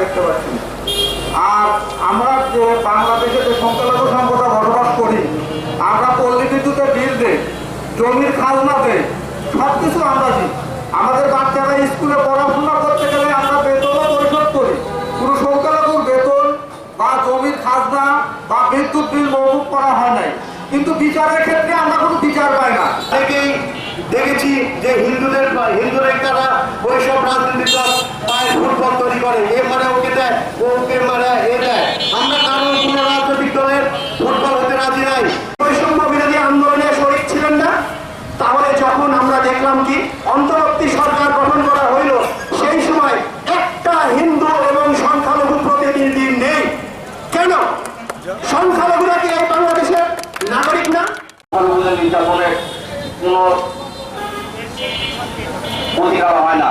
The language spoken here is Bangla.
দেখতে পাচ্ছি আর আমরা যে বাংলাদেশে যে সংখ্যালঘু সম্প্রদায় বসবাস করি, আমরা পল্লী বিদ্যুতের বিল দেই, জমির খাজনা দেই সব কিছু আমরা দিই। আমাদের বাচ্চারা স্কুলে পড়াশোনা করতে গেলে আমরা বেতনও পরিশোধ করি। কোনো সংখ্যালঘুর বেতন বা জমির খাজনা বা বিদ্যুৎ বিল মৌকুব করা হয় নাই। কিন্তু বিচারের ক্ষেত্রে আমরা কোনো বিচার পাই না। থেকেই দেখেছি যে হিন্দুদের হিন্দুদের তারা ওইসব রাজনীতি করে এ মারা ওকে দেয় ওকে মারা, এ দেয়। আমরা কারণ কোনো রাজনৈতিক দলের ফুটবল হতে রাজি নাই। বৈষম্য বিরোধী আন্দোলনে শরীর ছিলেন না? তাহলে যখন আমরা দেখলাম কি অন্তর্বর্তী সরকার গঠন করা হইল, সেই সময় একটা হিন্দু এবং সংখ্যালঘু প্রতিনিধি নেই। কেন? সংখ্যালঘুরা কি এই বাংলাদেশের নাগরিক না? নির্যাতনের কোনো অধিকার হয় না।